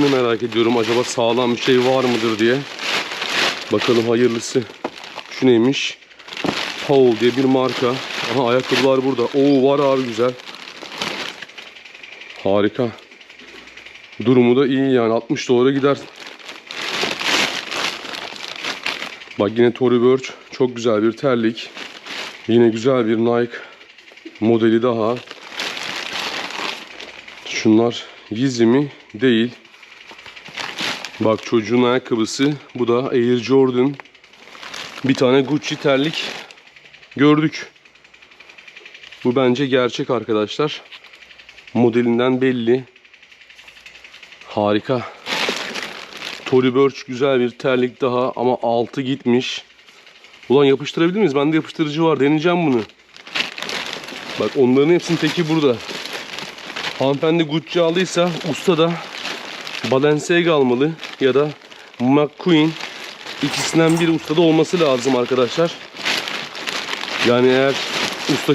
Merak ediyorum. Acaba sağlam bir şey var mıdır diye. Bakalım hayırlısı. Şu neymiş? Paul diye bir marka. Aha ayakkabılar burada. Oo var abi güzel. Harika. Durumu da iyi yani 60 dolara gider. Bak yine Tory Burch çok güzel bir terlik. Yine güzel bir Nike modeli daha. Şunlar Yeezy mi? Değil. Bak çocuğun ayakkabısı. Bu da Air Jordan. Bir tane Gucci terlik gördük. Bu bence gerçek arkadaşlar. Modelinden belli. Harika. Tory Burch güzel bir terlik daha ama altı gitmiş. Ulan yapıştırabilir miyiz? Bende yapıştırıcı var. Deneyeceğim bunu. Bak onların hepsinin teki burada. Hanımefendi Gucci aldıysa usta da Balenciaga almalı ya da McQueen ikisinden bir ustada olması lazım arkadaşlar. Yani eğer usta